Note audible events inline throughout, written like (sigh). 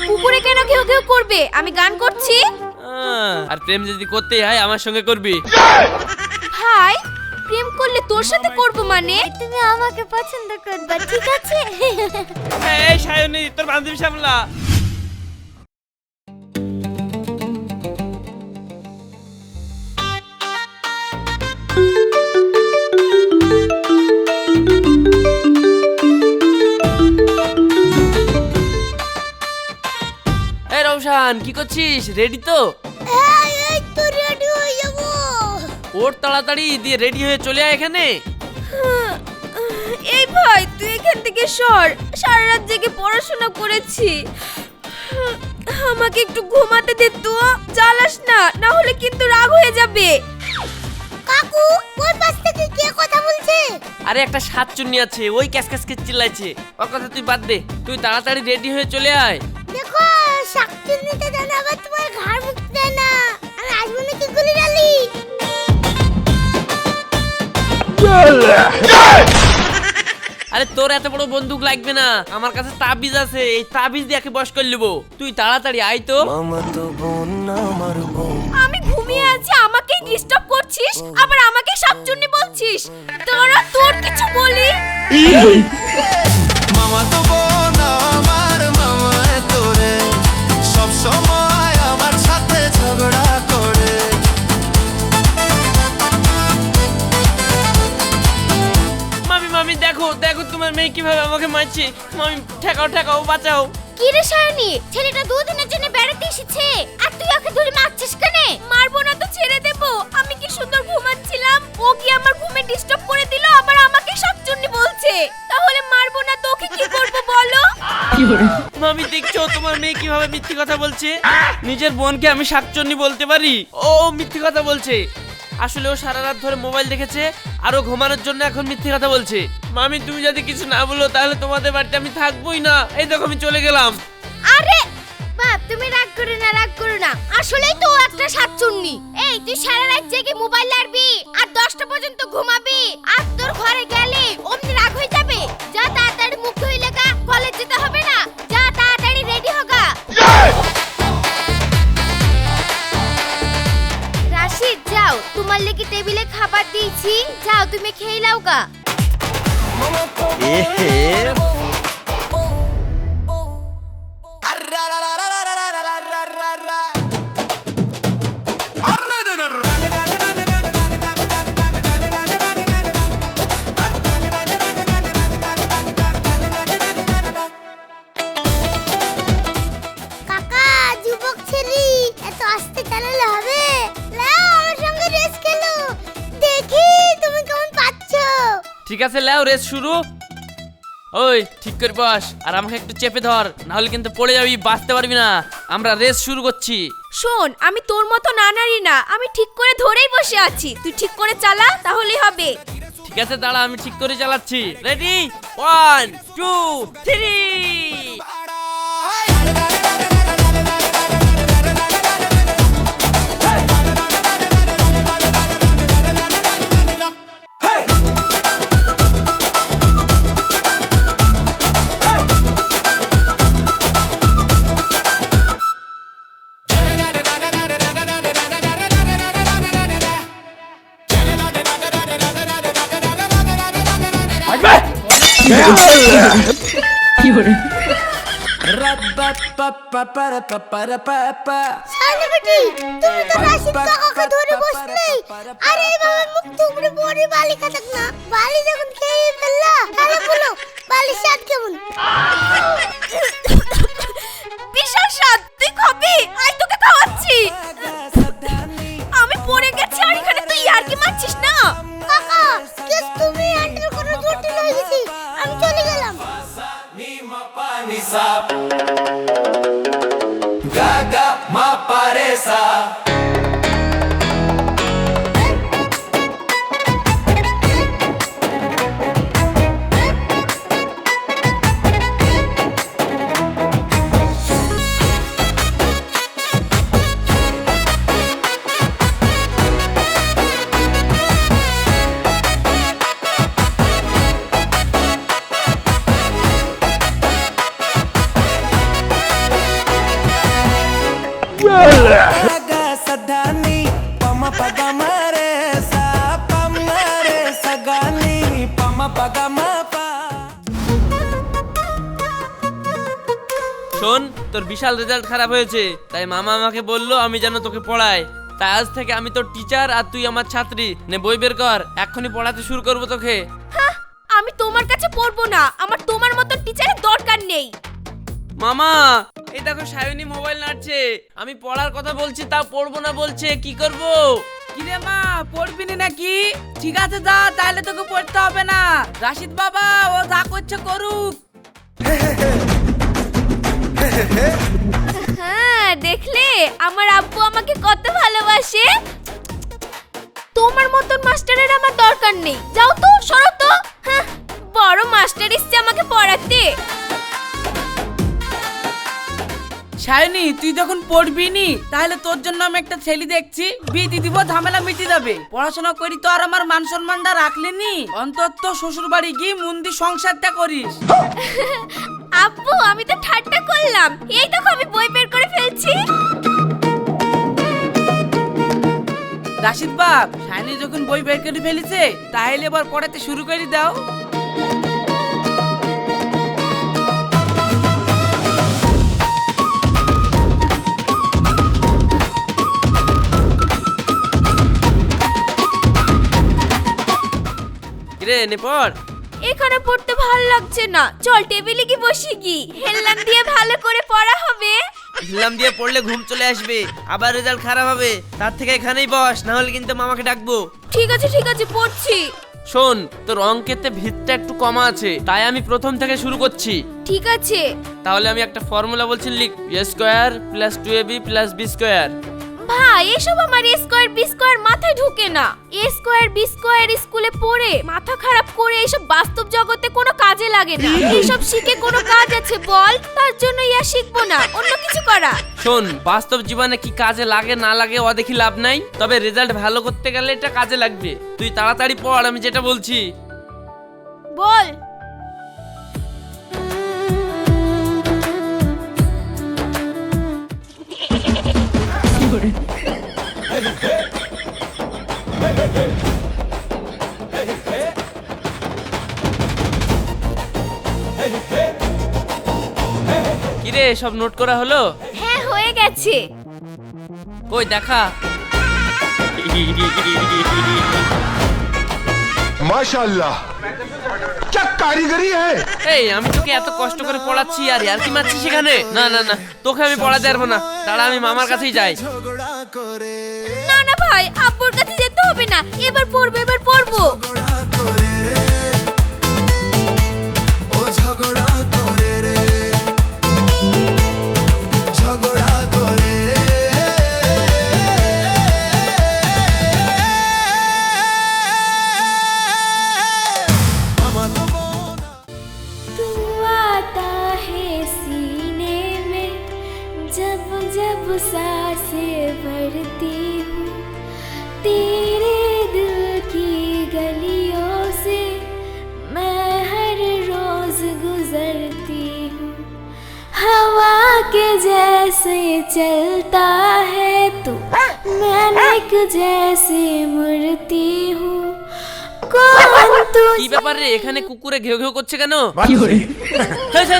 পুকুরে কেন কেউ কেউ করবে? আমি গান করছি। আহ, আর প্রেম যদি করতে হয় আমার সঙ্গে করবি। ভাই প্রেম করলে তোর সাথে করব মানে? তুমি আমাকে পছন্দ করবা ঠিক আছে? এই সায়নী তোর বান্ধবী সামলা এই রৌশান কি করছিস? রেডি তো? হ্যাঁ এই তো রেডি হয়ে যাব। ওর তাড়াতাড়ি দিয়ে রেডি হয়ে চলে আয় এখানে। এই ভাই তুই এখান থেকে সর। সারা রাত জেগে পড়াশোনা করেছি। আমাকে একটু ঘুমাতে দে তো জ্বালাস না না হলে কিন্তু রাগ হয়ে যাবে। কাকু ওই পাশ থেকে কে কথা বলছে? আরে একটা সাত চুন্নি আছে ওই ক্যাস ক্যাস কে চিল্লাইছে। ওর কথা তুই বাদ দে তুই তাড়াতাড়ি রেডি হয়ে চলে আয়। দেখো শাকচুন নিতে আবার তোমার ঘাড় মুখতে না। আমি আসব নাকি গুলি ডালি আরে তোর এত বড় বন্দুক লাগবে না। আমার কাছে তাবিজ আছে এই তাবিজ দিয়ে একে বস করে লিবো তুই তাড়াতাড়ি আয় তো। আমি ঘুমিয়ে আছি আমাকেই ডিস্টার্ব করছিস আবার আমাকে শাকচুন্নি বলছিস। তোরা তোর কিছু বলি। মামা তো মেয়ে কীভাবে আমাকে মারছে? মামি ঠেকাও ঠেকাও বাঁচাও। কি রে সায়নি? ছেলেটা দুদিনের জন্য বেড়াতে এসেছে। আর তুই ওকে ধরে মারছিস কেন? মারবো না তো ছেড়ে দেবো। আমি কি সুন্দর ঘুমাচ্ছিলাম? ও কি আমার ঘুমে ডিস্টার্ব করে দিল? আবার আমাকে শাকচুন্নি বলছে। তাহলে মারবো না তো ওকে কি করব বলো? মামি দেখছ তোমার মেয়ে কীভাবে মিথ্যে কথা বলছে? নিজের বোনকে আমি শাকচন্নি বলতে পারি? ও মিথ্যে কথা বলছে। আসলে ও সারা রাত ধরে মোবাইল দেখেছে, আর ও ঘুমানোর জন্য এখন মিথ্যে কথা বলছে। মামি, তুমি যদি কিছু না বলো, তাহলে তোমাদের বাড়িতে আমি থাকবোই না। এই দেখো, আমি চলে গেলাম। আরে, বাপ, তুমি রাগ করো না, রাগ করো না। আসলেই তো ও একটা সাতচুন্নি এই, তুই সারা রাত জেগে মোবাইল লাড়বি আর দশটা পর্যন্ত ঘুমাবি, আর তোর ঘরে গেলে অমনি রাগ হয়ে যাবে? যা তাড়াতাড়ি মুখ ধুই লেগা কলেজ যেতে হবে না? তোমার লেগে টেবিলে খাবার দিয়েছি। যাও তুমি খেয়ে লাও গা। আছে লাও রেস শুরু। ওই ঠিক করে বস আর আমাকে একটু চেপে ধর না হলে কিন্তু পড়ে যাবি বাঁচতে পারবি না। আমরা রেস শুরু করছি। শোন আমি তোর মতো না নারী না আমি ঠিক করে ধরেই বসে আছি। তুই ঠিক করে চালা তাহলেই হবে। ঠিক আছে দাঁড়া আমি ঠিক করে চালাচ্ছি। রেডি ওয়ান টু থ্রি স্বাদ কেমন? বিশাল স্বাদ, তুই খাবি? আই তোকে খাওয়াচ্ছি। আমি পড়ে গেছি আর এখানে তুই আর কি মারছিস না। আমি চলে গেলাম। Peace out. শোন তোর বিশাল রেজাল্ট খারাপ হয়েছে। তাই মামা আমাকে বলল আমি যেন তোকে পড়াই। তাই আজ থেকে আমি তোর টিচার আর তুই আমার ছাত্রী। নে বই বের কর এক্ষুনি পড়াতে শুরু করব তোকে। আমি তোমার কাছে পড়ব না। আমার তোমার মতো টিচারের দরকার নেই। মামা এই দেখো সায়নী মোবাইল নাড়ছে। আমি পড়ার কথা বলছি তা পড়ব না বলছে। কি করব? কিরে মা পড়বি নি নাকি? ঠিক আছে যা তাহলে তোকে পড়তে হবে না। রাশিদ বাবা ও যা করছে করুক। (laughs) হ্যাঁ দেখলে? আমার আব্বু আমাকে কত ভালোবাসে। তোমার মতন মাস্টারের আমার দরকার নেই। যাও তো সরো তো। হ্যাঁ বড় মাস্টার এসছে আমাকে পড়াতে। শায়নি তুই যখন পড়বি নি তাহলে তোর জন্য আমি একটা ছেলে দেখছি। বিয়ে দিব ঝামেলা মিটে যাবে। পড়াশোনা করি তো আর আমার মান সম্মানটা রাখলি নি। অন্তত শ্বশুর বাড়ি গিয়ে মন্দি সংসারটা করিস। (laughs) আব্বু আমি তো ঠাট্টা করলাম। এই দেখো আমি বই বের করে ফেলছি। রাশিদ বাপ শায়নি যখন বই বের করে ফেলেছে তাহলে এবার পড়াতে শুরু করে দাও। রে নে পড়। এখানে পড়তে ভালো লাগছে না। চল টেবিলে কি বসি কি? হেললাম দিয়ে ভালো করে পড়া হবে। ইসলাম দিয়ে পড়লে ঘুম চলে আসবে আবার রেজাল্ট খারাপ হবে। তার থেকে এখানেই বস না হলে কিন্তু মামাকে ডাকবো। ঠিক আছে ঠিক আছে পড়ছি। শোন তোর অঙ্কেতে ভিতটা একটু কমা আছে তাই আমি প্রথম থেকে শুরু করছি। ঠিক আছে। তাহলে আমি একটা ফর্মুলা বলছি লিখ। A square plus two A B plus B square ভাই এসব আমার এ স্কোয়ার বি স্কোয়ার মাথায় ঢুকে না। এ স্কোয়ার বি স্কোয়ার স্কুলে পড়ে মাথা খারাপ করে এইসব বাস্তব জগতে কোনো কাজে লাগে না। এইসব শিখে কোনো কাজ আছে বল? তার জন্য ইয়া শিখব না। অন্য কিছু করা। শোন বাস্তব জীবনে কি কাজে লাগে না লাগে ও দেখি লাভ নাই। তবে রেজাল্ট ভালো করতে গেলে এটা কাজে লাগবে। তুই তাড়াতাড়ি পড় আমি যেটা বলছি। বল। কিরে সব নোট করা হলো হ্যাঁ হয়ে গেছে কই দেখা माशाल्लाह क्या कारीगरी है এই আমি তোকে এত কষ্ট করে পড়াচ্ছি আর আর কি মারছি সেখানে না না না তোকে আমি পড়াতে পারবো না তারা আমি মামার কাছেই যাই ঝগড়া করে। না না ভাই আব্বুর কাছে যেতে হবে না। এবার পড়ব এবার পড়ব। কি ব্যাপার? রে এখানে কুকুরে ঘেউ ঘেউ করছে কেন? হেই, হেই,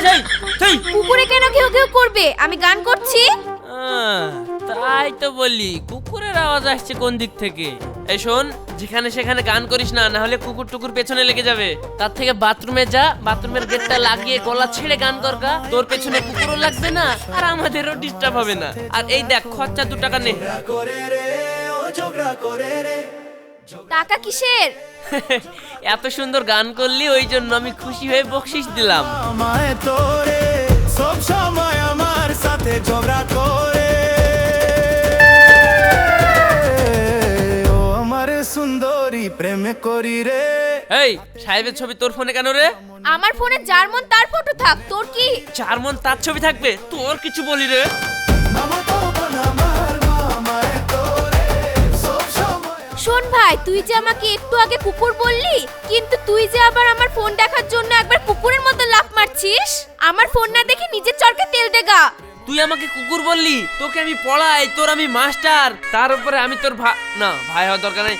হেই, হেই। কুকুরে কেন কেউ কেউ করবে? আমি গান করছি। আহ, তাই তো বলি কুকুরের আওয়াজ আসছে কোন দিক থেকে? এই শোন যেখানে সেখানে গান করিস না না হলে কুকুর টুকুর পেছনে লেগে যাবে। তার থেকে বাথরুমে যা বাথরুমের গেটটা লাগিয়ে গলা ছেড়ে গান করগা তোর পেছনে কুকুরও লাগবে না আর আমাদেরও ডিস্টার্ব হবে না। আর এই দেখ খরচা দু টাকা নে। করে রে ও ঝগড়া করে রে। টাকা কিসের? (laughs) এত সুন্দর গান করলি ওই জন্য আমি খুশি হয়ে বকশিস দিলাম। আমায় তোরে সব সময় আমার সাথে ঝগড়া করে। ও আমার সুন্দরী প্রেম করি রে। এই সাহেবের ছবি তোর ফোনে কেন রে? আমার ফোনে যার মন তার ফটো থাক তোর কি? চার মন তার ছবি থাকবে তোর কিছু বলি রে। আমার তো বোন আমার মা আমায় তোরে শোন ভাই, তুই যে আমাকে একটু আগে কুকুর বললি, কিন্তু তুই যে আবার আমার ফোন দেখার জন্য একবার কুকুরের মতো লাফ মারছিস? আমার ফোন না দেখে নিজের চরকে তেল দেগা তুই আমাকে কুকুর বললি? তোকে আমি পড়াই, তোর আমি মাস্টার। তার উপরে আমি তোর ভাই না, ভাই হওয়ার দরকার নেই।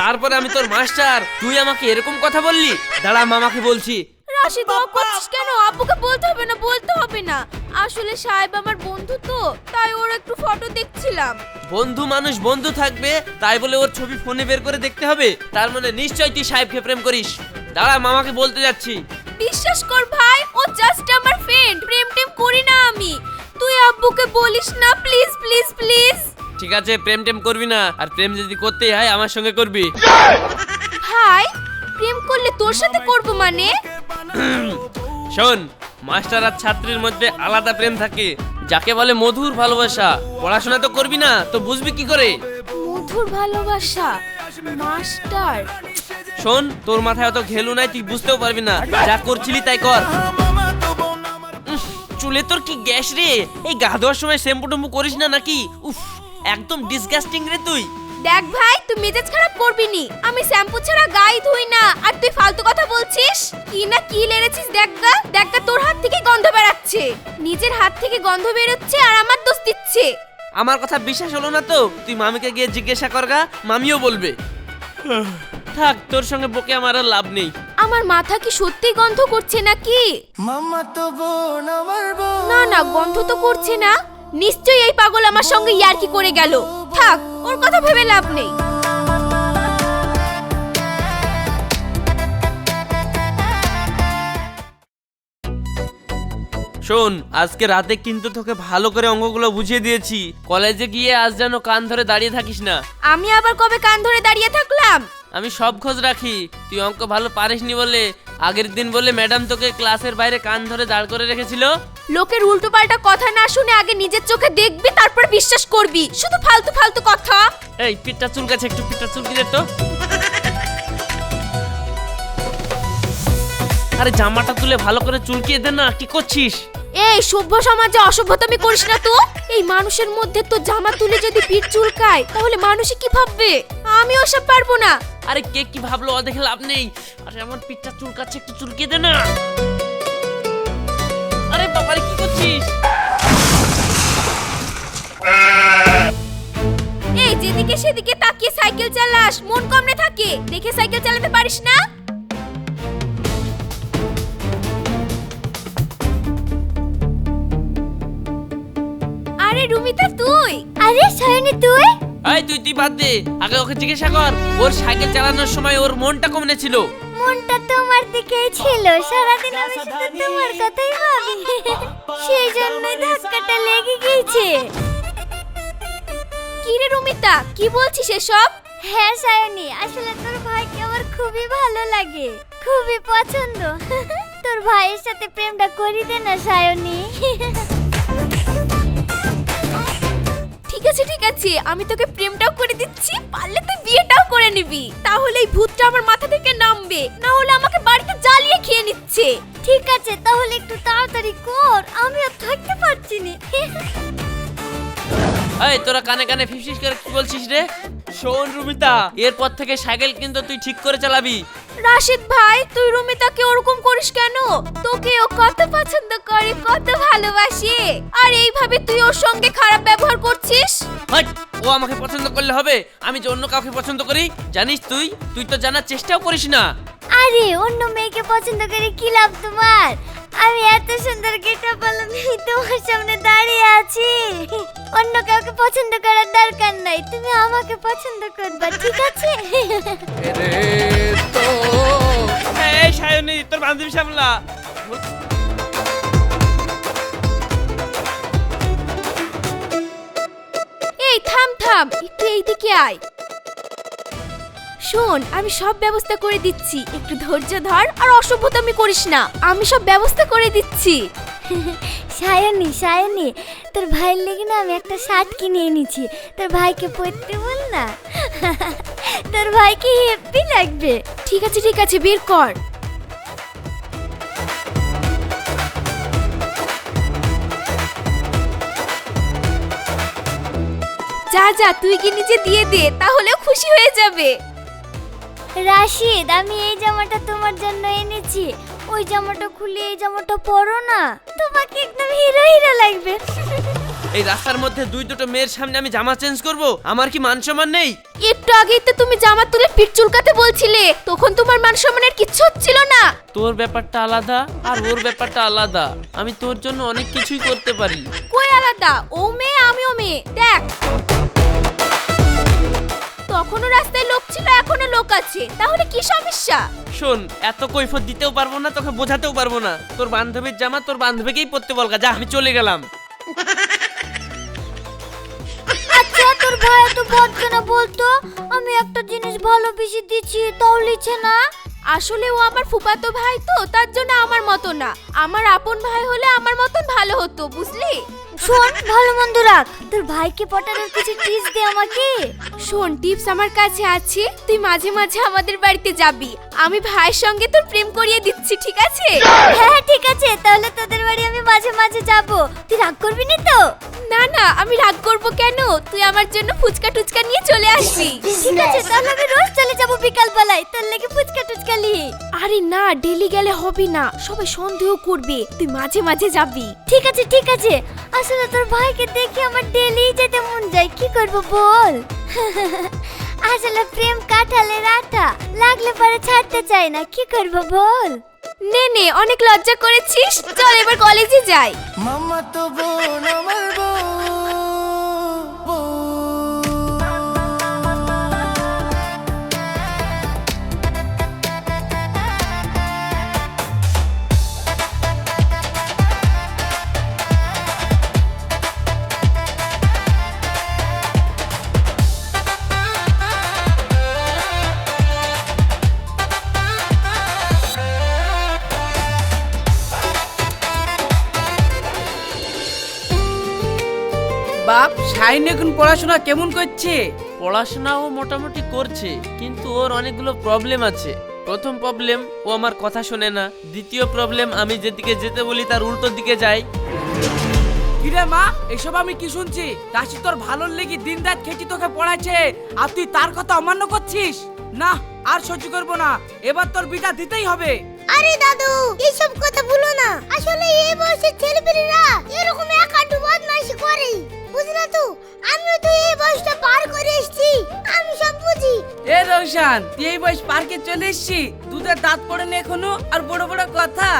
তারপরে আমি তোর মাস্টার। তুই আমাকে এরকম কথা বললি? দাঁড়া মামাকে বলছি। রাশিদ অফ করছিস কেন? আব্বুকে বলতে হবে না বলতে হবে না। আসলে সাহেব আমার বন্ধু তো তাই ওর একটু ফটো দেখছিলাম। বন্ধু মানুষ বন্ধু থাকবে তাই বলে ওর ছবি ফোনে বের করে দেখতে হবে? তার মানে নিশ্চয় তুই সাহেবকে প্রেম করিস। দাঁড়া মামাকে বলতে যাচ্ছি। বিশ্বাস কর ভাই ও জাস্ট আমার ফ্রেন্ড প্রেম টেম করি না আমি। তুই আব্বুকে বলিস না প্লিজ প্লিজ প্লিজ ঠিক আছে প্রেম টেম করবি না আর প্রেম যদি করতেই হয় আমার সঙ্গে করবি। ভাই প্রেম করলে তোর সাথে করব মানে? শোন মাস্টার আর ছাত্রীর মধ্যে আলাদা প্রেম থাকে যাকে বলে মধুর ভালোবাসা। পড়াশোনা তো করবি না তো বুঝবি কি করে? মধুর ভালোবাসা? মাস্টার? শোন তোর মাথায় অত ঘেলু নাই তুই বুঝতেও পারবি না। যা করছিলি তাই কর। চুলে তোর কি গ্যাস রে? এই গা ধোয়ার সময় শ্যাম্পু টম্পু করিস না নাকি? উফ একদম ডিসগাস্টিং রে তুই। দেখ ভাই তুই মেজাজ খারাপ করবি নি। আমি শ্যাম্পু ছাড়া গায়ে ধুই না। আর তুই ফালতু কথা বলছিস? কি না কি লেড়েছিস দেখগা দেখগা তোর হাত থেকে গন্ধ বেরাচ্ছে। নিজের হাত থেকে গন্ধ বেরোচ্ছে আর আমার দোষ দিচ্ছে। আমার কথা বিশ্বাস হলো না তো? তুই মামিকে গিয়ে জিজ্ঞাসা করগা মামিও বলবে। থাক তোর সঙ্গে বকে আমার আর লাভ নেই। আমার মাথা কি সত্যি গন্ধ করছে নাকি? মামা তো বোন আমার বোন। না না গন্ধ তো করছে না। নিশ্চয়ই এই পাগল আমার সঙ্গে ইয়ার্কি করে গেল। থাক ওর কথা ভেবে লাভ নেই। শোন আজকে রাতে কিন্তু তোকে ভালো করে অঙ্গগুলো বুঝিয়ে দিয়েছি। কলেজে গিয়ে আজ যেন কান ধরে দাঁড়িয়ে থাকিস না। আমি আবার কবে কান ধরে দাঁড়িয়ে থাকলাম? আমি সব খোঁজ রাখি। তুই অঙ্ক ভালো পারিসনি বলে আগের দিন বলে ম্যাডাম তোকে ক্লাসের বাইরে কান ধরে দাঁড় করে রেখেছিল? লোকের উল্টো পাল্টা কথা না শুনে আগে নিজের চোখে দেখবি তারপর বিশ্বাস করবি। শুধু ফালতু ফালতু কথা। এই পিঠটা চুলকাছে একটু পিঠটা চুলকি দে তো। আরে জামাটা তুলে ভালো করে চুলকিয়ে দে না কি করছিস? এই সভ্য সমাজে অসভ্যতামি করিস না তো। এই মানুষের মধ্যে তো জামা তুলে যদি পিঠ চুলকায় তাহলে মানুষে কি ভাববে? আমি ওসব পারব না। আরে কে কি ভাবলো ও দেখে লাভ নেই। আরে আমার পিঠটা চুলকাচ্ছে একটু চুলকিয়ে দে না। আরে বাবারে কি করছিস? এই যেদিকে সেদিকে তাকিয়ে সাইকেল চালাস মন কমনে থাকে। দেখে সাইকেল চালাতে পারিস না? রুমিতা তুই? আরে সায়নি তুই? এই তুই তুই বাদ দে। আগে ওকে জিজ্ঞাসা কর ওর সাইকেল চালানোর সময় ওর মনটা কমনে ছিল? মনটা তোমার দিকেই ছিল। সারাদিন আমি শুধু তোমার কথাই ভাবি। সেই জন্যই ধাক্কাটা লেগে গিয়েছে। কি রে রুমিতা কি বলছিস এসব? হ্যাঁ সায়নী আসলে তোর ভাইকে আমার খুবই ভালো লাগে। খুবই পছন্দ। তোর ভাইয়ের সাথে প্রেমটা করি দে না সায়নী। আছে ঠিক আছে। আমি তোকে প্রেমটাও করে দিচ্ছি পারলে তুই বিয়েটাও করে নিবি। তাহলে এই ভূতটা আমার মাথা থেকে নামবে। না হলে আমাকে বাড়িতে জ্বালিয়ে খেয়ে নিচ্ছে। ঠিক আছে তাহলে একটু তাড়াতাড়ি কর আমি আর থাকতে পারছি না। এই তোরা কানে কানে ফিসফিস করে কি বলছিস রে? শোন রুমিতা এরপর থেকে সাইকেল কিন্তু তুই ঠিক করে চালাবি। রাশিদ ভাই তুই রুমিতাকে ওরকম করিস কেন? তোকে ও কত পছন্দ করে কত ভালোবাসে। আর এইভাবে তুই ওর সঙ্গে খারাপ ব্যবহার করছিস? হাট ও আমাকে পছন্দ করলে হবে। আমি যে অন্য কাউকে পছন্দ করি জানিস তুই? তুই তো জানার চেষ্টাও করিস না। আরে অন্য মেয়েকে পছন্দ করে কি লাভ তোমার? আমি এত সুন্দর গেটা পেলাম তোমার সামনে দাঁড়িয়ে আছি। অন্য কাউকে পছন্দ করার দরকার নাই তুমি আমাকে পছন্দ করবা ঠিক আছে? এই সায়নী তোর বান্ধবী সামলা এই থাম থাম একটু এইদিকে আয়। শোন আমি সব ব্যবস্থা করে দিচ্ছি। একটু ধৈর্য ধর আর অসভ্যতামি করিস না। আমি সব ব্যবস্থা করে দিচ্ছি। সায়নী সায়নী তোর ভাইয়ের লেগে না আমি একটা শার্ট কিনে এনেছি। তোর ভাইকে পরতে বল না। তোর ভাইকে হেপি লাগবে। ঠিক আছে ঠিক আছে বের কর। যা যা তুই কি নিচে দিয়ে দে তাহলেও খুশি হয়ে যাবে। রাশিদ আমি এই জামাটা তোমার জন্য এনেছি। ওই জামাটা খুলে এই জামাটা পরো না। তোমাকে একদম হিরো হিরো লাগবে। এই রাস্তার মধ্যে দুই দুটো মেয়ের সামনে আমি জামা চেঞ্জ করব? আমার কি মান সম্মান নেই? একটু আগেই তো তুমি জামা তুলে পিঠ চুলকাতে বলছিলে। তখন তোমার মান সম্মানের কিচ্ছু হচ্ছিল না। তোর ব্যাপারটা আলাদা আর ওর ব্যাপারটা আলাদা। আমি তোর জন্য অনেক কিছুই করতে পারি। কই আলাদা? ও মেয়ে আমিও মেয়ে। দেখ। লোক আছে তাহলে কি সমস্যা? শোন এত কৈফত দিতেও পারব না তোকে বোঝাতেও পারব না। তোর বান্ধবীর জামা তোর বান্ধবীকেই পরতে বলগা যা আমি চলে গেলাম। আচ্ছা তোর ভাই তো বলছে না বলতো? আমি একটা জিনিস ভালো বেশি দিচ্ছি তাও লিছে না। আসলে ও আমার ফুফাতো ভাই তো তার জন্য আমার মতো না। আমার আপন ভাই হলে আমার মতন ভালো হতো বুঝলি? শোন ভালো মন্দ রাখ। তোর ভাইকে পটানোর কিছু টিপস দে আমাকে। শোন টিপস আমার কাছে আছে। তুই মাঝে মাঝে আমাদের বাড়িতে যাবি। আমি ভাইয়ের সঙ্গে তোর প্রেম করিয়ে দিচ্ছি ঠিক আছে? হ্যাঁ ঠিক আছে তাহলে তোদের বাড়ি আমি মাঝে মাঝে যাব। তুই রাগ করবি না তো? না না আমি রাগ করব কেন? তুই আমার জন্য ফুচকা টুচকা নিয়ে চলে আসবি। ঠিক আছে তাহলে আমি রোজ চলে যাব বিকাল বেলায় তোর লেগে ফুচকা টুচকা নিয়ে। আরে না ডেলি গেলে হবে না। সবাই সন্দেহ করবে। তুই মাঝে মাঝে যাবি। ঠিক আছে ঠিক আছে। আসলে তোর ভাইকে দেখে আমার ডেলি যেতে মন যায়। কি করব বল? (laughs) আসলে প্রেম কাটালে রাটা লাগলে পরে ছাড়তে চাই না। কি করব বল? নে নে অনেক লজ্জা করেছিস। চল এবার কলেজে যাই। মামা তো বোন আমার বউ বাপ শাইন এখন পড়াশোনা কেমন করছে? পড়াশোনাও মোটামুটি করছে কিন্তু ওর অনেকগুলো প্রবলেম আছে। প্রথম প্রবলেম ও আমার কথা শোনে না। দ্বিতীয় প্রবলেম আমি যেদিকে যেতে বলি তার উল্টো দিকে যায় কিরে মা এসব আমি কি শুনছি? দাসি তোর ভালোর লেগে দিন রাত খেটি তোকে পড়াচ্ছে আর তুই তার কথা অমান্য করছিস? না আর সহ্য করব না এবার তোর বিটা দিতেই হবে। আরে দাদু এইসব কথা ভুলো না। আসলে এই বয়সের ছেলেপেলেরা এরকম একাটু বদমাইশি করে বুঝলা তো আমিও তো এই বয়সটা পার করে এসেছি। আমি সব বুঝি। এ রোশান তুই এই বয়স পার্কে চলে এসছি। দুধের দাঁত পড়ে নি এখনও আর বড় বড় কথা।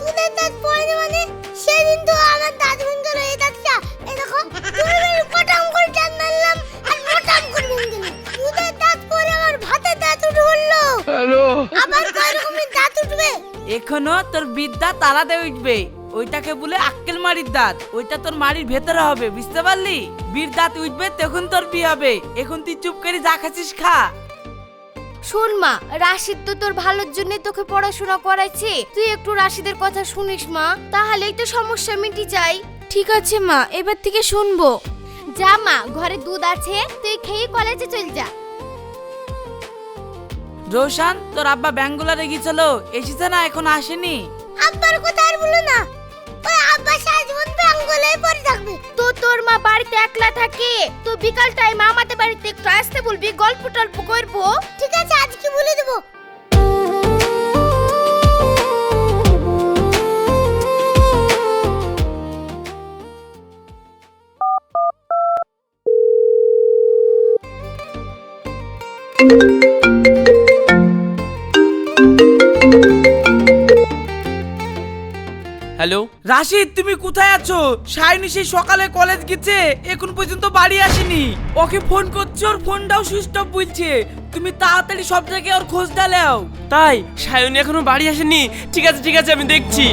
দুধের দাঁত পড়ে মানে? সেদিন তো আমার দাঁত ভেঙে গেল এই দাঁতটা। এই দেখো তুমি কটাম করে টান মারলাম আর মোটাম করে ভেঙে গেল। দুধের দাঁত পড়ে আমার ভাতের দাঁত উঠে উঠল আবার কয় রকমের দাঁত উঠবে? এখনও তোর বিদ্যা তালাতে উঠবে। ওইটাকে বলে আক্কেল মারির দাঁত। ওইটা তোর মারির ভেতরে হবে বুঝতে পারলি? বীর দাঁত উঠবে তখন তোর বিয়ে হবে। এখন তুই চুপ করে যা খাচ্ছিস খা। শোন মা রাশিদ তো তোর ভালোর জন্য তোকে পড়াশোনা করাইছে। তুই একটু রাশিদের কথা শুনিস মা তাহলেই তো সমস্যা মিটি যায় ঠিক আছে মা এবার থেকে শুনব। যা মা ঘরে দুধ আছে তুই খেয়ে কলেজে চল যা। রোশান তোর আব্বা ব্যাঙ্গুলারে গিয়েছিল এসেছে না এখন আসেনি? আব্বার কথা আর বলো না। আব্বা সারা জীবন বেঙ্গলেই পড়ে থাকবে। তো তোর মা বাড়িতে একলা থাকে? তো বিকাল টাইম আমাদের বাড়িতে একটু আসতে বলবি, গল্প টল্প করব? ঠিক আছে, আজকে বলে দেবো। হ্যালো? রাশিদ তুমি কোথায় আছো? শাইনি সেই সকালে কলেজ গেছে এখন পর্যন্ত বাড়ি আসেনি। ওকে ফোন করছে ওর ফোনটাও সুইচ অফ বলছে। তুমি তাড়াতাড়ি সব জায়গায় ওর খোঁজ ডালাও তাই? সায়নী এখনও বাড়ি আসেনি? ঠিক আছে ঠিক আছে আমি দেখছি।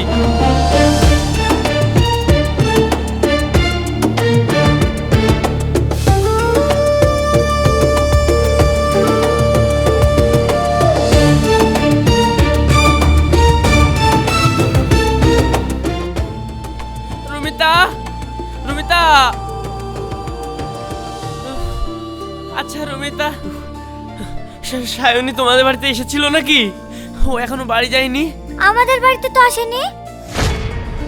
সায়নী তোমাদের বাড়িতে এসেছিল নাকি? ও এখনও বাড়ি যায়নি। আমাদের বাড়িতে তো আসেনি।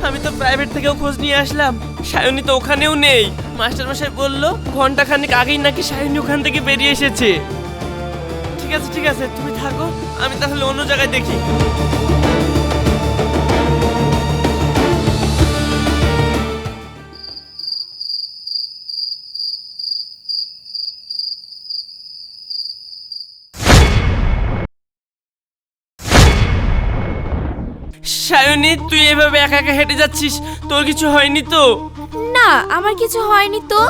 আমি তো প্রাইভেট থেকেও খোঁজ নিয়ে আসলাম। সায়নী তো ওখানেও নেই। মাস্টার মশাই বলল ঘণ্টা খানিক আগেই নাকি সায়নী ওখান থেকে বেরিয়ে এসেছে। ঠিক আছে ঠিক আছে তুমি থাকো। আমি তাহলে অন্য জায়গায় দেখি। তুই এভাবে একা একা হেঁটে যাচ্ছিস? তোর কিছু হয়নি তো? না আমার কিছু হয়নি তো।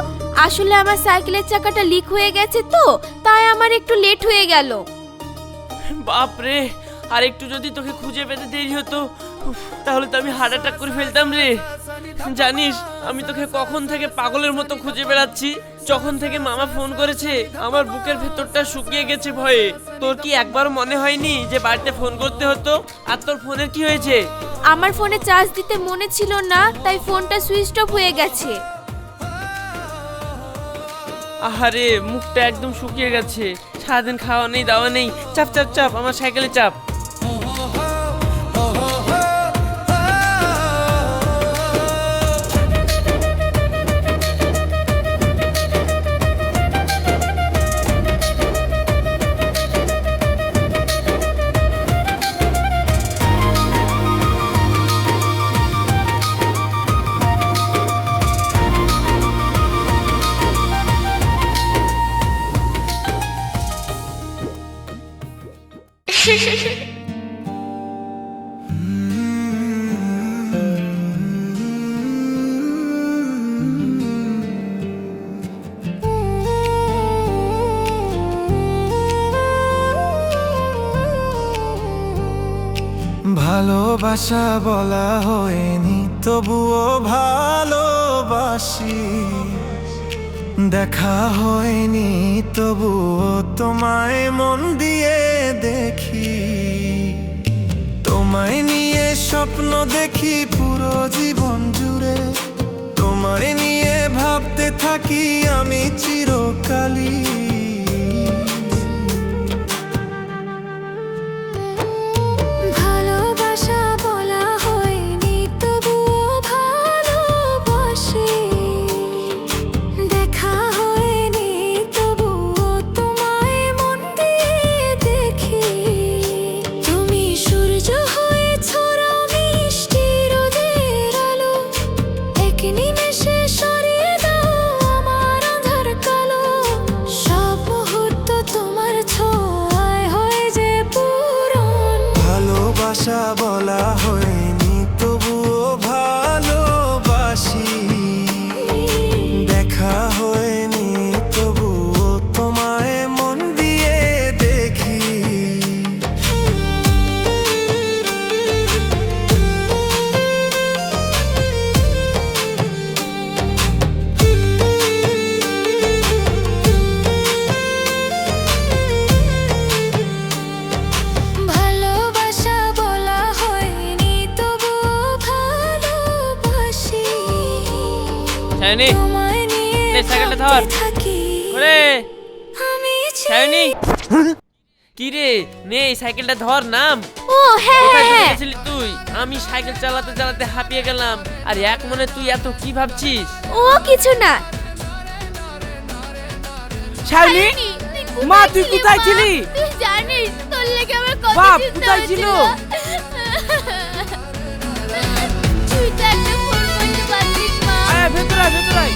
আসলে আমার সাইকেলের চাকাটা লিক হয়ে গেছে তো তাই আমার একটু লেট হয়ে গেল। বাপ রে আর একটু যদি তোকে খুঁজে পেতে দেরি হতো তাহলে তো আমি হার্ট অ্যাটাক করে ফেলতাম রে। জানিস আমি তোকে কখন থেকে পাগলের মতো খুঁজে বেড়াচ্ছি? যখন থেকে মামা ফোন করেছে আমার বুকের ভেতরটা শুকিয়ে গেছে ভয়ে। তোর কি একবার মনে হয়নি যে বাড়িতে ফোন করতে হতো? আর তোর ফোনের কি হয়েছে? আমার ফোনে চার্জ দিতে মনে ছিল না তাই ফোনটা সুইচ অফ হয়ে গেছে। আহারে মুখটা একদম শুকিয়ে গেছে। সারাদিন খাওয়া নেই দাওয়া নেই। চাপ চাপ চাপ আমার সাইকেলে চাপ। ভালোবাসা বলা হয়নি, তবুও ভালোবাসি। দেখা হয়নি, তবুও তোমায় মন দিয়ে দেখি। তোমায় নিয়ে স্বপ্ন দেখি পুরো জীবন জুড়ে। তোমায় নিয়ে ভাবতে থাকি আমি চিরকালই। শাইনি তোমায় নিয়ে নে, সাইকেলটা ধর। ওরে শাইনি কি রে? নে সাইকেলটা ধর নাম। ও হ্যাঁ হ্যাঁ। তুই? আমি সাইকেল চালাতে চালাতে হাঁপিয়ে গেলাম। আর এক মনে তুই এত কি ভাবছিস? ও কিছু না। শাইনি মা তুই কোথায় ছিলি? তুই জানিস তোর লেগে আমার কত বাপ, চিন্তা কোথায় ছিল? আয় ভেতরে আয়, ভেতরে। আয়।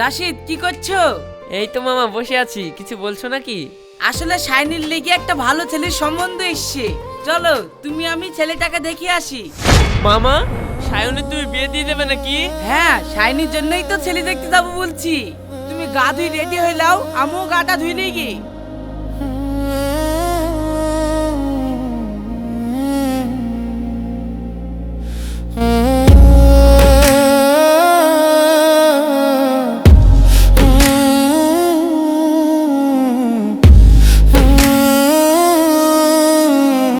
রাশিদ কি করছ? এই তো মামা বসে আছি। কিছু বলছো নাকি? আসলে শাইনির লেগে একটা ভালো ছেলের সম্বন্ধ এসছে। চলো তুমি আমি ছেলেটাকে দেখে আসি। মামা সায়নে তুমি বিয়ে দিয়ে দেবে নাকি? হ্যাঁ সায়নির জন্যই তো ছেলে দেখতে যাব বলছি। তুমি গা ধুই রেডি নাও, আমিও গাটা ধুই নিয়ে গিয়ে